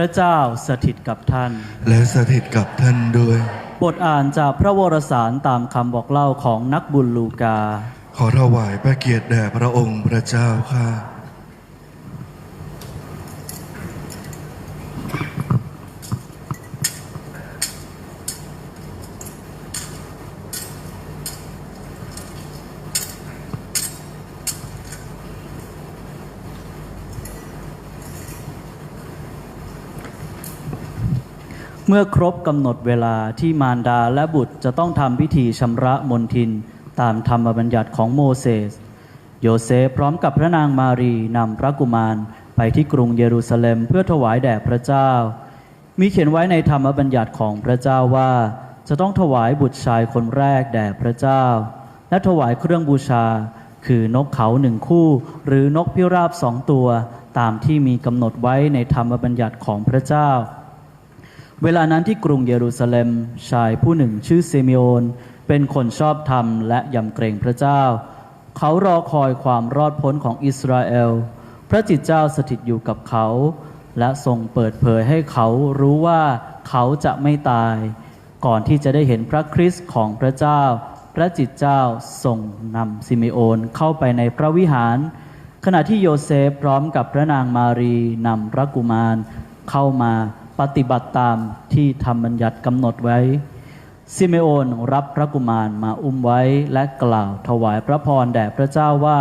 พระเจ้าสถิตกับท่าน และสถิตกับท่านด้วย บทอ่านจากพระวรสารตามคำบอกเล่าของนักบุญลูกา ขอถวายพระเกียรติแด่พระองค์พระเจ้าข้า เมื่อครบกำหนดเวลาที่มารดาและบุตรจะต้องทำพิธีชำระมนทิน ตามธรรมบัญญัติของโมเสส โยเซฟพร้อมกับพระนางมารีนำพระกุมารไปที่กรุงเยรูซาเล็มเพื่อถวายแด่พระเจ้า มีเขียนไว้ในธรรมบัญญัติของพระเจ้าว่า จะต้องถวายบุตรชายคนแรกแด่พระเจ้า และถวายเครื่องบูชา คือนกเขาหนึ่งคู่ หรือนกพิราบสองตัว ตามที่มีกำหนดไว้ในธรรมบัญญัติของพระเจ้า เวลานั้นที่กรุงเยรูซาเล็มชายผู้หนึ่งชื่อเซมิโอนเป็นคนชอบธรรมและยำเกรงพระเจ้า เขารอคอยความรอดพ้นของอิสราเอล พระจิตเจ้าสถิตอยู่กับเขา และทรงเปิดเผยให้เขารู้ว่าเขาจะไม่ตาย ก่อนที่จะได้เห็นพระคริสต์ของพระเจ้า พระจิตเจ้าทรงนำซิเมโอนเข้าไปในพระวิหาร ขณะที่โยเซฟพร้อมกับพระนางมารีนำพระกุมารเข้ามา ปฏิบัติตามที่ธรรมบัญญัติกำหนดไว้ ซิเมโอนรับพระกุมารมาอุ้มไว้และกล่าวถวายพระพรแด่พระเจ้าว่า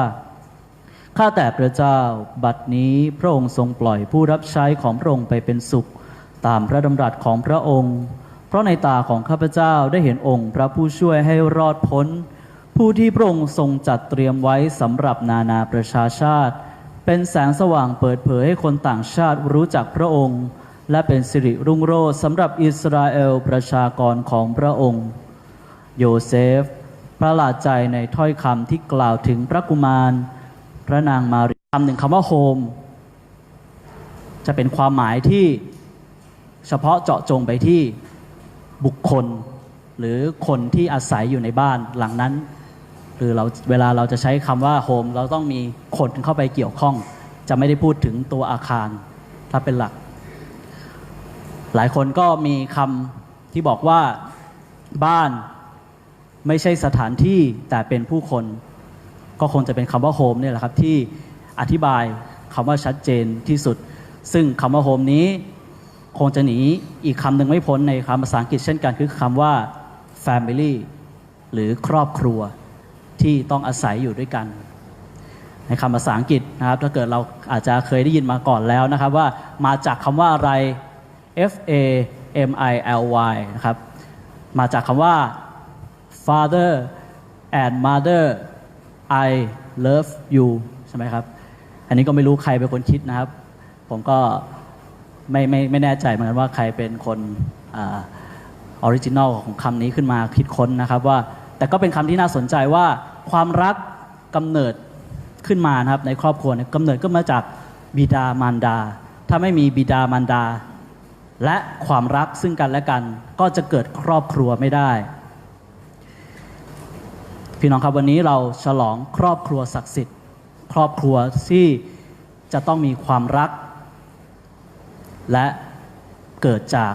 ข้าแต่พระเจ้า บัดนี้พระองค์ทรงปล่อยผู้รับใช้ของพระองค์ไปเป็นสุข ตามพระดำรัสของพระองค์ เพราะในตาของข้าพเจ้าได้เห็นองค์พระผู้ช่วยให้รอดพ้น ผู้ที่พระองค์ทรงจัดเตรียมไว้สำหรับนานาประชาชาติ เป็นแสงสว่างเปิดเผยให้คนต่างชาติรู้จักพระองค์ และเป็นสิริรุ่งโรจน์สำหรับอิสราเอลประชากรของพระองค์ โยเซฟ ประหลาดใจในถ้อยคำที่กล่าวถึงพระกุมาร พระนางมารีคำหนึ่งคำว่าโฮม จะเป็นความหมายที่เฉพาะเจาะจงไปที่บุคคล หรือคนที่อาศัยอยู่ในบ้านหลังนั้น หรือเราเวลาเราจะใช้คำว่าโฮมเราต้องมีคนเข้าไปเกี่ยวข้อง จะไม่ได้พูดถึงตัวอาคารถ้าเป็นหลัก หลายคนก็มีคำที่บอกว่าบ้านไม่ใช่สถานที่แต่เป็นผู้คน ก็คงจะเป็นคำว่าโฮมเนี่ยแหละครับที่อธิบายคำว่าชัดเจนที่สุด ซึ่งคำว่าโฮมนี้คงจะหนีอีกคำหนึ่งไม่พ้นในคำภาษาอังกฤษเช่นกันคือคำว่า family หรือครอบครัวที่ต้องอาศัยอยู่ด้วยกัน ในคำภาษาอังกฤษนะครับถ้าเกิดเราอาจจะเคยได้ยินมาก่อนแล้วนะครับว่ามาจากคำว่าอะไร F A M I L Y นะครับ มาจากคำว่า father and mother I love you ใช่ไหมครับ อันนี้ก็ไม่รู้ใครเป็นคนคิดนะครับ ผมก็ไม่ไม่ไม่แน่ใจเหมือนกันว่าใครเป็นคนออริจินอลของคำนี้ขึ้นมาคิดค้นนะครับว่า แต่ก็เป็นคำที่น่าสนใจว่าความรักกำเนิดขึ้นมานะครับในครอบครัวนี่ยกำเนิดก็มาจากบิดามารดา ถ้าไม่มีบิดามารดา และความรักซึ่งกันและกันก็จะเกิดครอบครัวไม่ได้ พี่น้องครับวันนี้เราฉลองครอบครัวศักดิ์สิทธิ์ ครอบครัวที่จะต้องมีความรัก และเกิดจาก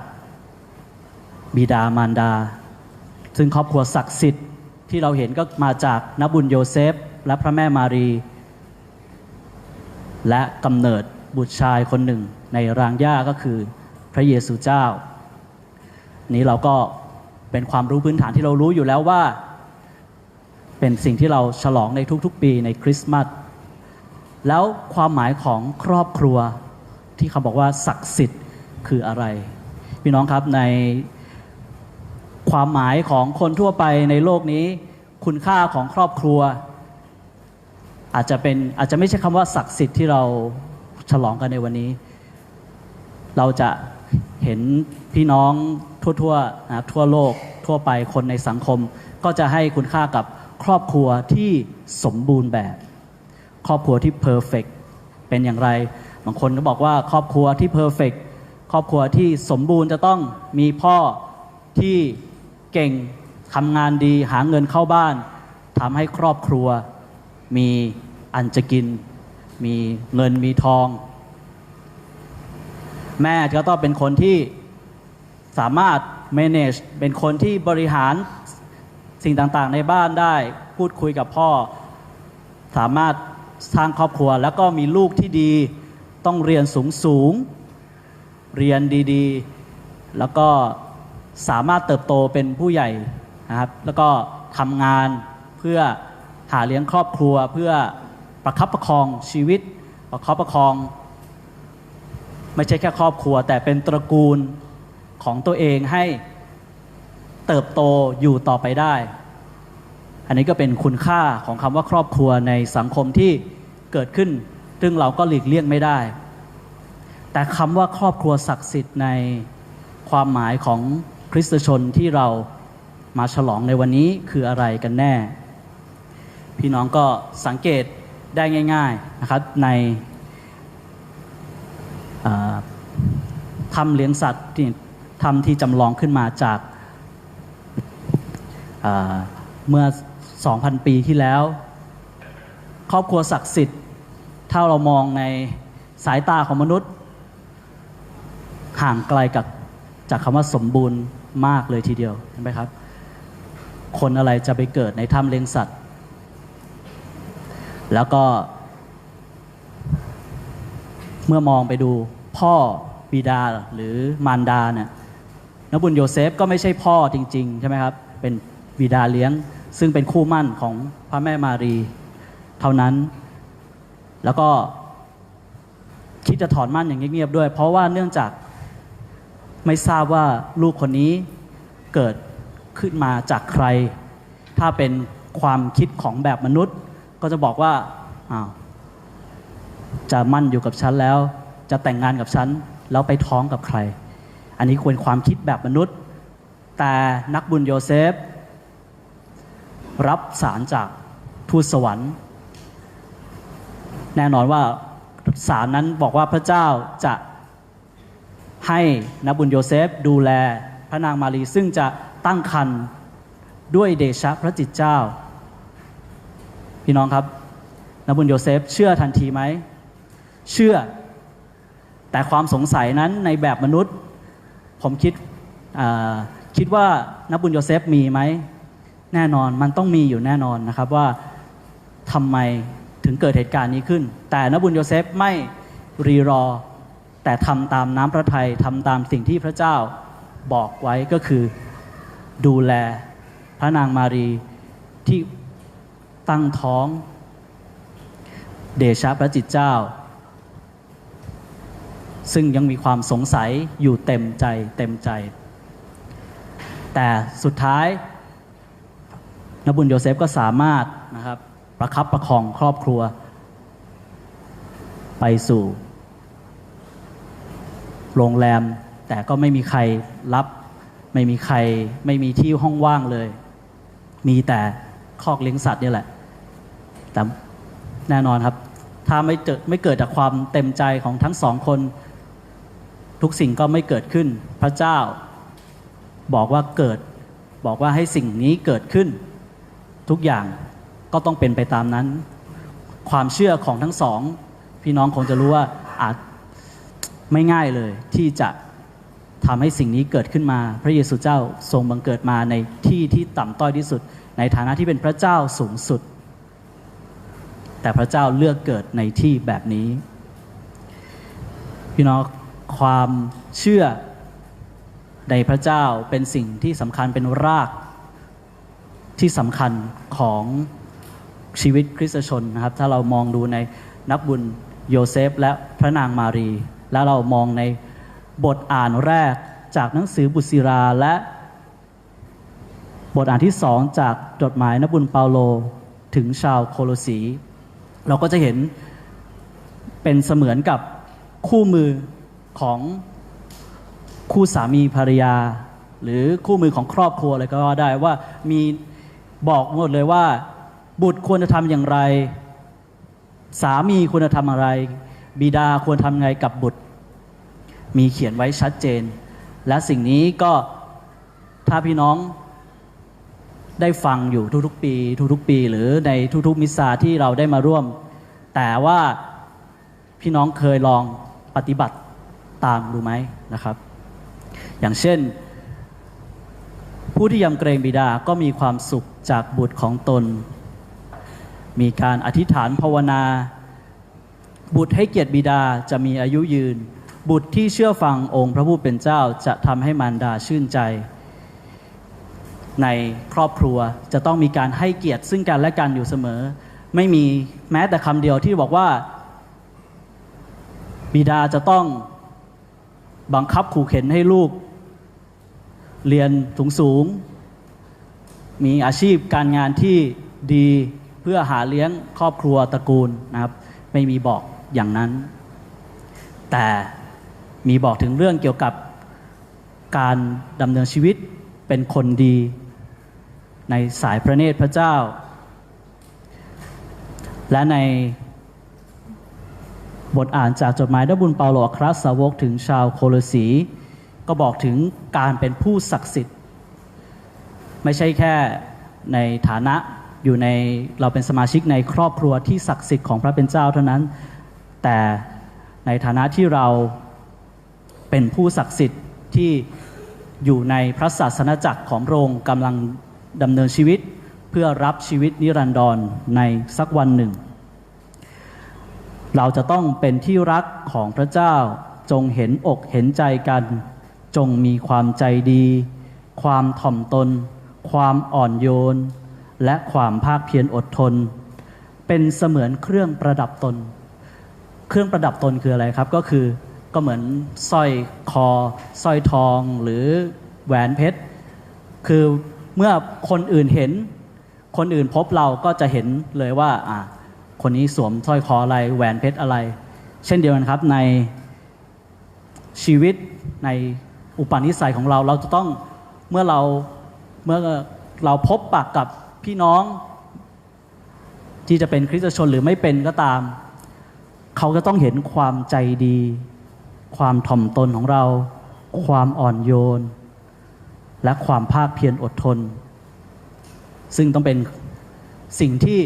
บิดามารดา ซึ่งครอบครัวศักดิ์สิทธิ์ที่เราเห็นก็มาจากนบุญโยเซฟ และพระแม่มารี และกำเนิดบุตรชายคนหนึ่งในรางหญ้าก็คือ พระเยซูเจ้า นี้เราก็เป็นความรู้พื้นฐานที่เรารู้อยู่แล้วว่า เป็นสิ่งที่เราฉลองในทุกๆ ปีในคริสต์มาสแล้วความหมายของครอบครัวที่เขาบอกว่าศักดิ์สิทธิ์คืออะไร พี่น้องครับในความหมายของคนทั่วไปในโลกนี้ คุณค่าของครอบครัว อาจจะเป็นอาจจะไม่ใช่คำว่าศักดิ์สิทธิ์ที่เราฉลองกันในวันนี้ เราจะ เห็นพี่น้องทั่วๆนะทั่วโลกทั่วไปคนในสังคม ก็จะให้คุณค่ากับครอบครัวที่สมบูรณ์แบบ ครอบครัวที่เพอร์เฟกเป็นอย่างไร บางคนก็บอกว่าครอบครัวที่เพอร์เฟกครอบครัวที่สมบูรณ์จะต้องมีพ่อที่เก่งทำงานดีหาเงินเข้าบ้านทำให้ครอบครัวมีอันจะกิน มีเงินมีทอง แม่ก็ต้องเป็นคนที่สามารถ manage เป็นคนที่บริหารสิ่งต่างๆ ในบ้านได้ พูดคุยกับพ่อ สามารถสร้างครอบครัว แล้วก็มีลูกที่ดีต้องเรียนสูงสูงๆเรียนดีๆ แล้วก็สามารถเติบโตเป็นผู้ใหญ่นะครับ แล้วก็ทำงานเพื่อหาเลี้ยงครอบครัวเพื่อประคับประคองชีวิตประคับประคอง ไม่ใช่แค่ครอบครัว แต่เป็นตระกูลของตัวเองให้เติบโตอยู่ต่อไปได้ อันนี้ก็เป็นคุณค่าของคำว่าครอบครัวในสังคมที่เกิดขึ้น ซึ่งเราก็หลีกเลี่ยงไม่ได้ แต่คำว่าครอบครัวศักดิ์สิทธิ์ในความหมายของคริสตชนที่เรามาฉลองในวันนี้คืออะไรกันแน่ พี่น้องก็สังเกตได้ง่าย ๆนะครับในอ่า ทำเลี้ยงสัตว์ที่ทำที่จำลองขึ้นมาจากเมื่อ 2,000 ปีที่แล้ว ครอบครัวศักดิ์สิทธิ์ ถ้าเรามองในสายตาของมนุษย์ ห่างไกลกับจากคำว่าสมบูรณ์มากเลยทีเดียวเห็นไหมครับ คนอะไรจะไปเกิดในถ้ำเลี้ยงสัตว์ แล้วก็ เมื่อมองไปดูพ่อ บิดาหรือมารดาเนี่ยนบุญโยเซฟก็ไม่ใช่พ่อจริง ๆ ใช่ไหมครับ เป็นบิดาเลี้ยง ซึ่งเป็นคู่มั่นของพระแม่มารี เท่านั้น แล้วก็คิดจะถอนมั่นอย่างเงียบๆด้วย เพราะว่าเนื่องจากไม่ทราบว่าลูกคนนี้เกิดขึ้นมาจากใคร ถ้าเป็นความคิดของแบบมนุษย์ ก็จะบอกว่าอ้าวจะมั่นอยู่กับฉันแล้ว จะแต่งงานกับฉัน แล้วไปท้องกับใคร อันนี้ควรความคิดแบบมนุษย์ แต่นักบุญโยเซฟ รับสารจากทูตสวรรค์ แน่นอนว่าสารนั้นบอกว่าพระเจ้าจะให้นักบุญโยเซฟดูแลพระนางมารีซึ่งจะตั้งครรภ์ด้วยเดชะพระจิตเจ้า พี่น้องครับนักบุญโยเซฟเชื่อทันทีไหม เชื่อ แต่ความสงสัยนั้นในแบบมนุษย์ ผมคิดคิดว่านบุญโยเซฟมีไหมแน่นอนมันต้องมีอยู่แน่นอนนะครับว่าทำไมถึงเกิดเหตุการณ์นี้ขึ้น แต่นบุญโยเซฟไม่รีรอ แต่ทำตามน้ำพระทัยทำตามสิ่งที่พระเจ้าบอกไว้ก็คือดูแลพระนางมารีที่ตั้งท้อง เดชะพระจิตเจ้า ซึ่งยังมีความสงสัยอยู่เต็มใจเต็มใจ แต่สุดท้ายนบุญโยเซฟก็สามารถนะครับประคับประคองครอบครัว ไปสู่ โรงแรม แต่ก็ไม่มีใครรับ ไม่มีใครไม่มีที่ห้องว่างเลย มีแต่คอกเลี้ยงสัตว์นี่แหละ แต่แน่นอนครับ ถ้าไม่เจอไม่เกิดจากความเต็มใจของทั้งสองคน ทุกสิ่งก็ไม่เกิดขึ้น พระเจ้า บอกว่าเกิด บอกว่าให้สิ่งนี้เกิดขึ้น ทุกอย่างก็ต้องเป็นไปตามนั้น ความเชื่อของทั้งสอง พี่น้องคงจะรู้ว่าอาจไม่ง่ายเลยที่จะทำให้สิ่งนี้เกิดขึ้นมา พระเยซูเจ้าทรงบังเกิดมาในที่ที่ต่ำต้อยที่สุด ในฐานะที่เป็นพระเจ้าสูงสุด แต่พระเจ้าเลือกเกิดในที่แบบนี้ พี่น้อง ความเชื่อในพระเจ้าเป็นสิ่งที่สำคัญเป็นรากที่สำคัญของชีวิตคริสตชนนะครับ ถ้าเรามองดูในนักบุญโยเซฟและพระนางมารี แล้วเรามองในบทอ่านแรกจากหนังสือบุษิราและบทอ่านที่สองจากจดหมายนักบุญเปาโลถึงชาวโคโลสี เราก็จะเห็นเป็นเสมือนกับคู่มือ ของคู่สามีภรรยา หรือคู่มือของครอบครัวเลยก็ว่าได้ว่ามีบอกหมดเลยว่า บุตรควรจะทำอย่างไร สามีควรจะทำอะไร บิดาควรทำไงกับบุตร มีเขียนไว้ชัดเจน และสิ่งนี้ก็ถ้าพี่น้องได้ฟังอยู่ทุกๆ ปี ทุกๆ ปี หรือในทุกๆ มิสซาที่เราได้มาร่วม แต่ว่าพี่น้องเคยลองปฏิบัติ ตามดูไหมนะครับ อย่างเช่น ผู้ที่ยำเกรงบิดาก็มีความสุขจากบุตรของตน มีการอธิษฐานภาวนา บุตรให้เกียรติบิดาจะมีอายุยืน บุตรที่เชื่อฟังองค์พระผู้เป็นเจ้าจะทำให้มารดาชื่นใจ ในครอบครัวจะต้องมีการให้เกียรติซึ่งกันและกันอยู่เสมอ ไม่มีแม้แต่คำเดียวที่บอกว่าบิดาจะต้อง บังคับขู่เข็นให้ลูก เรียนสูงสูงๆมีอาชีพการงานที่ดีเพื่อหาเลี้ยงครอบครัวตระกูลนะครับ ไม่มีบอกอย่างนั้น แต่มีบอกถึงเรื่องเกี่ยวกับการดำเนินชีวิตเป็นคนดี ในสายพระเนตรพระเจ้า และใน บทอ่านจากจดหมายด้บุญเปาโลอัครสาวกถึงชาวโคโลสี ก็บอกถึงการเป็นผู้ศักดิ์สิทธิ์ ไม่ใช่แค่ในฐานะอยู่ในเราเป็นสมาชิกในครอบครัวที่ศักดิ์สิทธิ์ของพระเป็นเจ้าเท่านั้น แต่ในฐานะที่เราเป็นผู้ศักดิ์สิทธิ์ที่อยู่ในพระศาสนาจักรของพระองค์กำลังดำเนินชีวิต เพื่อรับชีวิตนิรันดรในสักวันหนึ่ง เราจะต้องเป็นที่รักของพระเจ้าจงเห็นอกเห็นใจกัน จงมีความใจดี ความถ่อมตน ความอ่อนโยน และความภาคเพียรอดทน เป็นเสมือนเครื่องประดับตน เครื่องประดับตนคืออะไรครับ ก็คือก็เหมือนสร้อยคอสร้อยทองหรือแหวนเพชร คือเมื่อคนอื่นเห็น คนอื่นพบเราก็จะเห็นเลยว่าอ่า คนนี้สวมสร้อยคออะไรแหวนเพชรอะไร เช่นเดียวกันครับในชีวิตในอุปนิสัยของเราเราจะต้องเมื่อเราเมื่อเราพบปากกับพี่น้อง ที่จะเป็นคริสตชนหรือไม่เป็นก็ตาม เขาก็ต้องเห็นความใจดี ความถ่อมตนของเรา ความอ่อนโยน และความภาคเพียรอดทน ซึ่งต้องเป็นสิ่งที่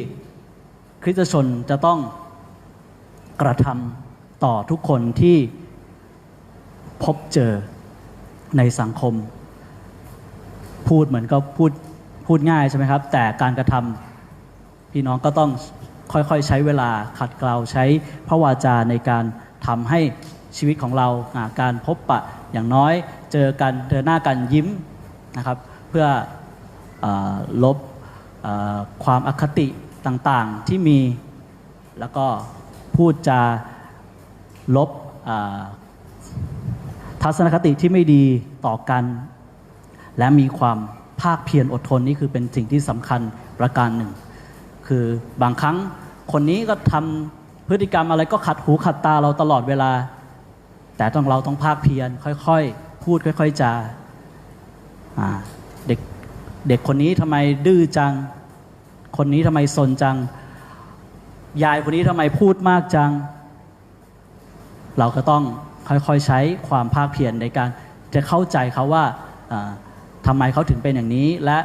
ริสตชนจะต้องกระทำต่อทุกคนที่พบเจอในสังคม พูดเหมือนก็พูดพูดง่ายใช่ไหมครับ แต่การกระทำพี่น้องก็ต้องค่อยๆใช้เวลาขัดเกลาใช้พระวาจาในการทำให้ชีวิตของเราาการพบปะอย่างน้อยเจอกันเจอหน้ากันยิ้มนะครับ เพื่ออลบอความอคติ ต่างๆที่มีแล้วก็พูดจาลบทัศนคติที่ไม่ดีต่อกัน และมีความภาคเพียรอดทนนี่คือเป็นสิ่งที่สำคัญประการหนึ่ง คือบางครั้งคนนี้ก็ทำพฤติกรรมอะไรก็ขัดหูขัดตาเราตลอดเวลา แต่ต้องเราต้องภาคเพียรค่อยๆ พูดค่อย ๆจาเด็กเด็กคนนี้ทำไมดื้อจัง คนนี้ทำไมสนจัง ยายคนนี้ทำไมพูดมากจัง เราก็ต้องค่อยๆใช้ความภาคเพียรในการจะเข้าใจเขาว่าอ่าทำไมเขาถึงเป็นอย่างนี้ และ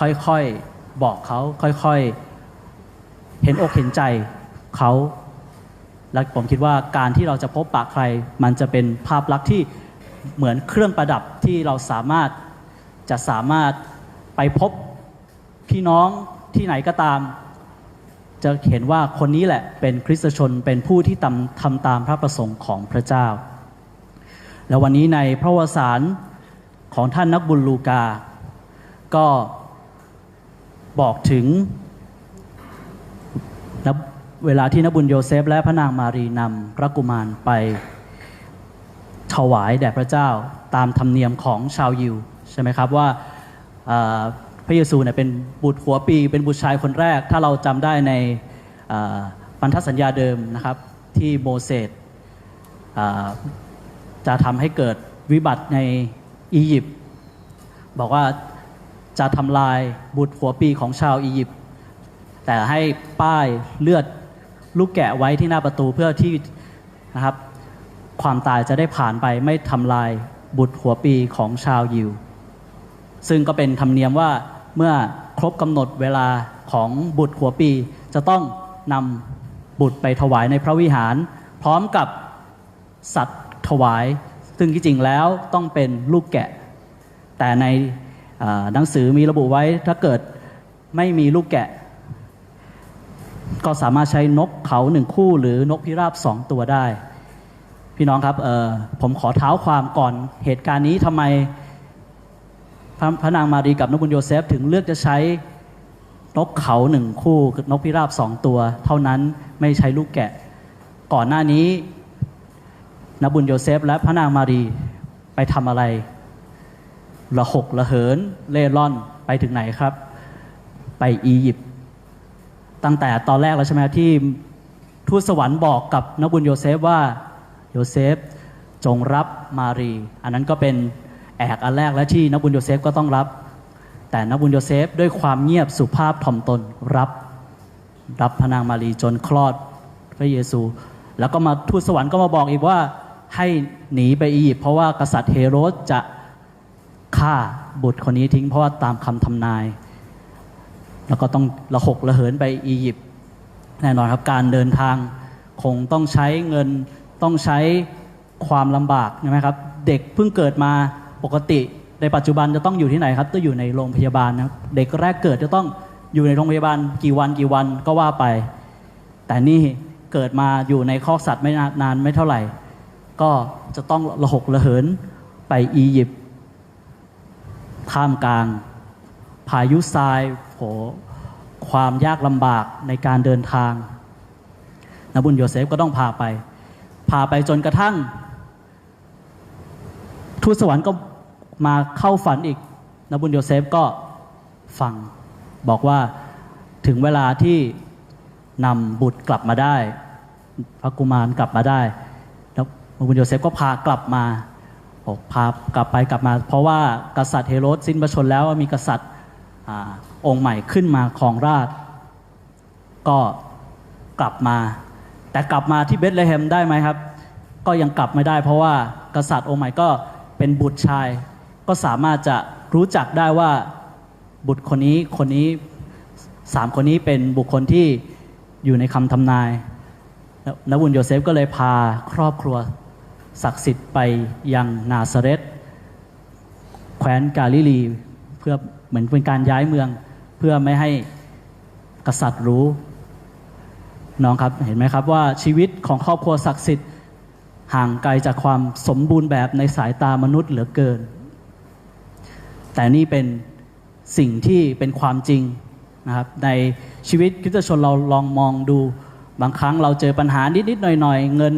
ค่อยๆบอกเขาค่อยๆ เห็นอกเห็นใจเขาและผมคิดว่าการที่เราจะพบปะใคร มันจะเป็นภาพลักษณ์ที่เหมือนเครื่องประดับที่เราสามารถจะสามารถไปพบพี่น้อง ที่ไหนก็ตาม จะเห็นว่าคนนี้แหละเป็นคริสตชนเป็นผู้ที่ทำทำตามพระประสงค์ของพระเจ้า แล้ววันนี้ในพระวสารของท่านนักบุญลูกา ก็บอกถึงเวลาที่นักบุญโยเซฟและพระนางมารีนำพระกุมารไปถวายแด่พระเจ้าตามธรรมเนียมของชาวยิว ใช่ไหมครับว่า พระเยซูเนี่ยเป็นบุตรหัวปี เป็นบุตรชายคนแรก ถ้าเราจำได้ในพันธสัญญาเดิมนะครับ ที่โมเสสจะทำให้เกิดวิบัติในอียิปต์บอกว่าจะทำลายบุตรหัวปีของชาวอียิปต์แต่ให้ป้ายเลือดลูกแกะไว้ที่หน้าประตูเพื่อที่นะครับความตายจะได้ผ่านไปไม่ทำลายบุตรหัวปีของชาวยิว ซึ่งก็เป็นธรรมเนียมว่า เมื่อครบกำหนดเวลาของบุตรหัวปี จะต้องนำบุตรไปถวายในพระวิหาร พร้อมกับสัตว์ถวาย ซึ่งที่จริงแล้วต้องเป็นลูกแกะ แต่ในหนังสือมีระบุไว้ถ้าเกิดไม่มีลูกแกะ ก็สามารถใช้นกเขาหนึ่งคู่ หรือนกพิราบสองตัวได้ พี่น้องครับผมขอเท้าความก่อนเหตุการณ์นี้ทำไม พระพระนางมารีกับนกบุญโยเซฟถึงเลือกจะใช้นกเขาหนึ่งคู่นกพิราบสองตัว เท่านั้นไม่ใช้ลูกแกะ ก่อนหน้านี้นบุญโยเซฟ และพระนางมารีไปทำอะไรระหกระเหินเล่ร่อนไปถึงไหนครับ ไปอียิปต์ตั้งแต่ตอนแรกแล้วใช่ไหมที่ทูตสวรรค์บอกกับนบุญโยเซฟว่าโยเซฟจงรับมารี อันนั้นก็เป็น แอกอันแรกและที่นกบุญโยเซฟก็ต้องรับ แต่นกบุญโยเซฟด้วยความเงียบสุภาพถ่อมตนรับ รับพระนางมารีจนคลอดพระเยซู แล้วก็มาทูตสวรรค์ก็มาบอกอีกว่าให้หนีไปอียิปต์เพราะว่ากษัตริย์เฮโรสจะฆ่าบุตรคนนี้ทิ้งเพราะว่าตามคำทำนาย แล้วก็ต้องระหกระเหินไปอียิปต์แน่นอนครับการเดินทางคงต้องใช้เงินต้องใช้ความลำบากใช่ไหมครับ เด็กเพิ่งเกิดมา ปกติในปัจจุบันจะต้องอยู่ที่ไหนครับต้องอยู่ในโรงพยาบาลนะครับเด็กแรกเกิดจะต้องอยู่ในโรงพยาบาลกี่วันกี่วันก็ว่าไป แต่นี่เกิดมาอยู่ในคอกสัตว์ไม่นานนานไม่เท่าไหร่ ก็จะต้องระหกระเหินไปอียิปต์ท่ามกลาง พายุทรายโหความยากลำบากในการเดินทางนบุญโยเซฟก็ต้องพาไป พาไปจนกระทั่ง ทูตสวรรค์ก็ มาเข้าฝันอีกนบุญโยเซฟก็ฟัง บอกว่าถึงเวลาที่นำบุตรกลับมาได้ พระกุมารกลับมาได้ แล้วนบุญโยเซฟก็พากลับมาบอกพากลับไปกลับมา เพราะว่ากษัตริย์เฮโรดสิ้นพระชนแล้วมีกษัตริย์อองค์ใหม่ขึ้นมาครองราชก็กลับมา แต่กลับมาที่เบธเลเฮมได้ไหมครับ ก็ยังกลับไม่ได้ เพราะว่ากษัตริย์องค์ใหม่ก็เป็นบุตรชาย ก็สามารถจะรู้จักได้ว่าบุตรคนนี้คนนี้สามคนนี้เป็นบุคคลที่อยู่ในคำทำนายแล้วนบุญโยเซฟก็เลยพาครอบครัวศักดิ์สิทธิ์ไปยังนาซาเรตแคว้นกาลิลีเพื่อเหมือนเป็นการย้ายเมือง เพื่อไม่ให้กษัตริย์รู้น้องครับเห็นไหมครับว่าชีวิตของครอบครัวศักดิ์สิทธิ์ห่างไกลจากความสมบูรณ์แบบในสายตามนุษย์เหลือเกิน แต่นี่เป็นสิ่งที่เป็นความจริงนะครับในชีวิตคริสตชนเราลองมองดู บางครั้งเราเจอปัญหานิดๆหน่อยๆ เงิน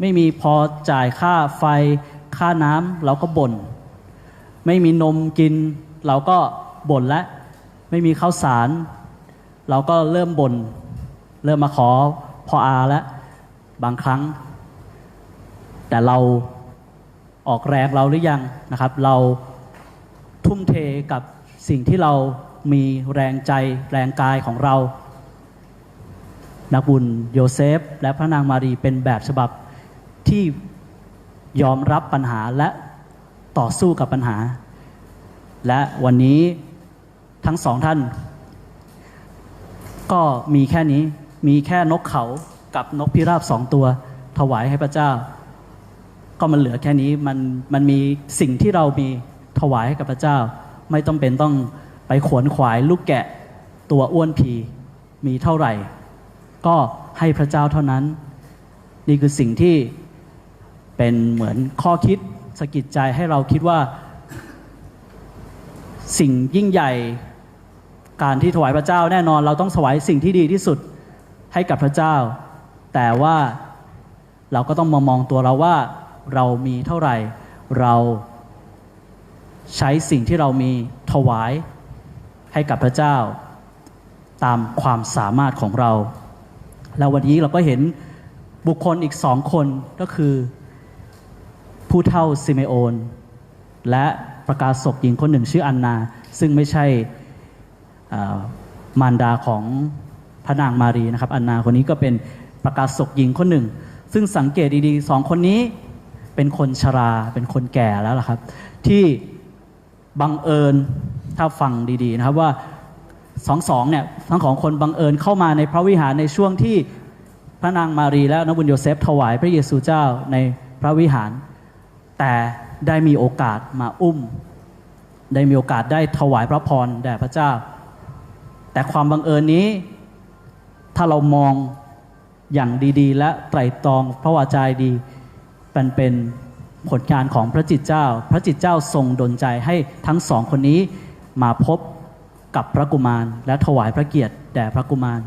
ไม่มีพอจ่ายค่าไฟค่าน้ำเราก็บ่น ไม่มีนมกิน เราก็บ่นแล้วไม่มีข้าวสาร เราก็เริ่มบน่นเริ่มมาขอพออาแล้วบางครั้ง แต่เราออกแรงเราหรือยังนะครับ เรา ทุ่มเทกับสิ่งที่เรามีแรงใจแรงกายของเรา นักบุญโยเซฟ และพระนางมารีเป็นแบบฉบับที่ยอมรับปัญหาและต่อสู้กับปัญหา และวันนี้ทั้งสองท่าน ก็มีแค่นี้มีแค่นกเขากับนกพิราบสองตัว ถวายให้พระเจ้า ก็มันเหลือแค่นี้มันมันมีสิ่งที่เรามี ถวายให้กับพระเจ้า ไม่ต้องเป็นต้องไปขวนขวายลูกแกะตัวอ้วนพีมีเท่าไหร่ ก็ให้พระเจ้าเท่านั้น นี่คือสิ่งที่เป็นเหมือนข้อคิดสะกิดใจให้เราคิดว่า สิ่งยิ่งใหญ่ การที่ถวายพระเจ้าแน่นอน เราต้องถวายสิ่งที่ดีที่สุดให้กับพระเจ้า แต่ว่าเราก็ต้องมามองตัวเราว่าเรามีเท่าไหร่ เรา ใช้สิ่งที่เรามีถวายให้กับพระเจ้า ตามความสามารถของเรา แล้ววันนี้เราก็เห็นบุคคลอีกสองคนก็คือ ผู้เท่าซิเมโอน และประกาศศกหญิงคนหนึ่งชื่ออันนา ซึ่งไม่ใช่มารดาของพระนางมารีนะครับอันนาคนนี้ก็เป็นประกาศกหญิงคนหนึ่ง ซึ่งสังเกตดีๆสองคนนี้เป็นคนชราเป็นคนแก่แล้วล่ะครับ ที่ บังเอิญถ้าฟังดีๆนะครับว่าสองสองเนี่ยทั้งของคนบังเอิญเข้ามาในพระวิหารในช่วงที่พระนางมารีและนบุญโยเซฟถวายพระเยซูเจ้าในพระวิหาร แต่ได้มีโอกาสมาอุ้ม ได้มีโอกาสได้ถวายพระพรแด่พระเจ้า แต่ความบังเอิญนี้ ถ้าเรามองอย่างดีๆ และไตรตรองพระวาจาดีมันเป็น ผลงานของพระจิตเจ้า พระจิตเจ้าทรงดลใจให้ทั้งสองคนนี้มาพบกับพระกุมาร และถวายพระเกียรติแด่พระกุมาร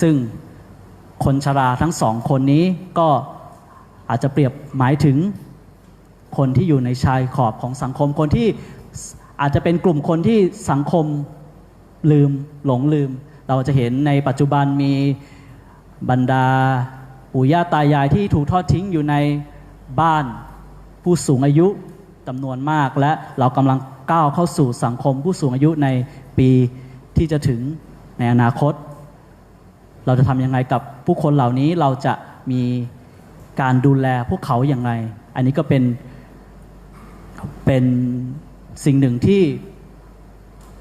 ซึ่งคนชราทั้งสองคนนี้ก็อาจจะเปรียบหมายถึงคนที่อยู่ในชายขอบของสังคมคนที่อาจจะเป็นกลุ่มคนที่สังคมลืมหลงลืม เราจะเห็นในปัจจุบันมีบรรดาปู่ย่าตายายที่ถูกทอดทิ้งอยู่ในบ้าน ผู้สูงอายุจำนวนมาก และเรากำลังก้าวเข้าสู่สังคมผู้สูงอายุในปีที่จะถึงในอนาคต เราจะทำยังไงกับผู้คนเหล่านี้เราจะมีการดูแลพวกเขาอย่างไร อันนี้ก็เป็นเป็นสิ่งหนึ่งที่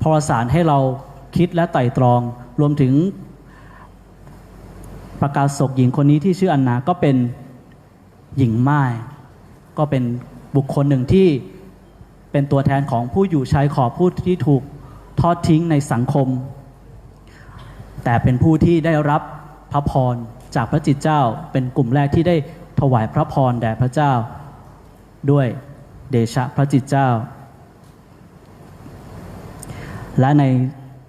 พรสารให้เราคิดและไต่ตรอง รวมถึงประกาศศกหญิงคนนี้ที่ชื่ออันนา ก็เป็นหญิงไม้ ก็เป็นบุคคลหนึ่งที่เป็นตัวแทนของผู้อยู่ชายขอบผู้ที่ถูกทอดทิ้งในสังคม แต่เป็นผู้ที่ได้รับพระพรจากพระจิตเจ้า เป็นกลุ่มแรกที่ได้ถวายพระพรแด่พระเจ้า ด้วยเดชะพระจิตเจ้า และใน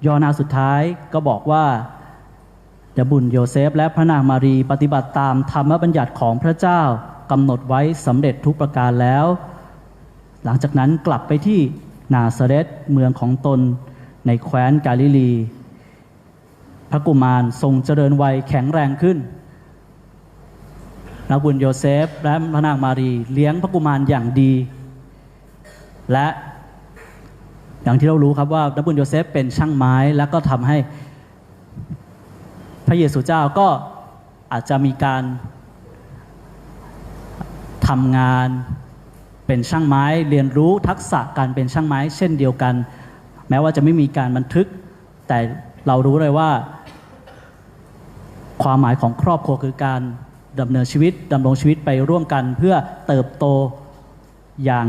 ยอนาสุดท้ายก็บอกว่าเดบุญโยเซฟและพระนางมารีปฏิบัติตามธรรมบัญญัติของพระเจ้า กำหนดไว้สำเร็จทุกประการแล้ว หลังจากนั้นกลับไปที่นาซาเรตเมืองของตนในแคว้นกาลิลี พระกุมารทรงเจริญวัยแข็งแรงขึ้นนักบุญโยเซฟและพระนางมารีเลี้ยงพระกุมารอย่างดี และอย่างที่เรารู้ครับว่านักบุญโยเซฟเป็นช่างไม้แล้วก็ทำให้พระเยซูเจ้าก็อาจจะมีการ ทำงานเป็นช่างไม้เรียนรู้ทักษะการเป็นช่างไม้ เช่นเดียวกัน แม้ว่าจะไม่มีการบันทึก แต่เรารู้เลยว่า ความหมายของครอบครัวคือการดำเนินชีวิตดำรงชีวิตไปร่วมกันเพื่อเติบโตอย่าง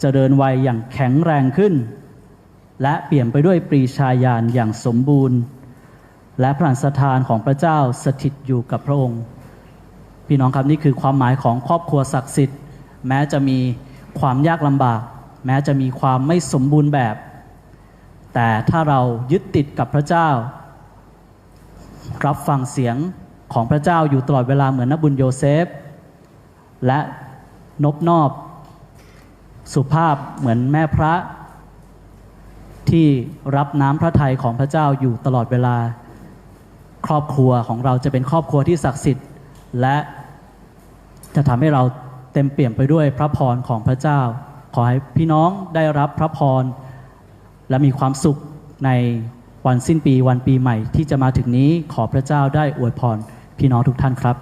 เจริญวัยอย่างแข็งแรงขึ้น และเปลี่ยนไปด้วยปรีชาญาณอย่างสมบูรณ์ และพระสถานของพระเจ้าสถิตอยู่กับพระองค์ พี่น้องครับนี่คือความหมายของครอบครัวศักดิ์สิทธิ์ แม้จะมีความยากลำบาก แม้จะมีความไม่สมบูรณ์แบบ แต่ถ้าเรายึดติดกับพระเจ้า รับฟังเสียงของพระเจ้าอยู่ตลอดเวลาเหมือนนบุญโยเซฟ และนบนอบ สุภาพเหมือนแม่พระ ที่รับน้ำพระทัยของพระเจ้าอยู่ตลอดเวลา ครอบครัวของเราจะเป็นครอบครัวที่ศักดิ์สิทธิ์ และจะทำให้เราเต็มเปี่ยมไปด้วยพระพรของพระเจ้า ขอให้พี่น้องได้รับพระพร และมีความสุขในวันสิ้นปีวันปีใหม่ ที่จะมาถึงนี้ขอพระเจ้าได้อวยพรพี่น้องทุกท่านครับ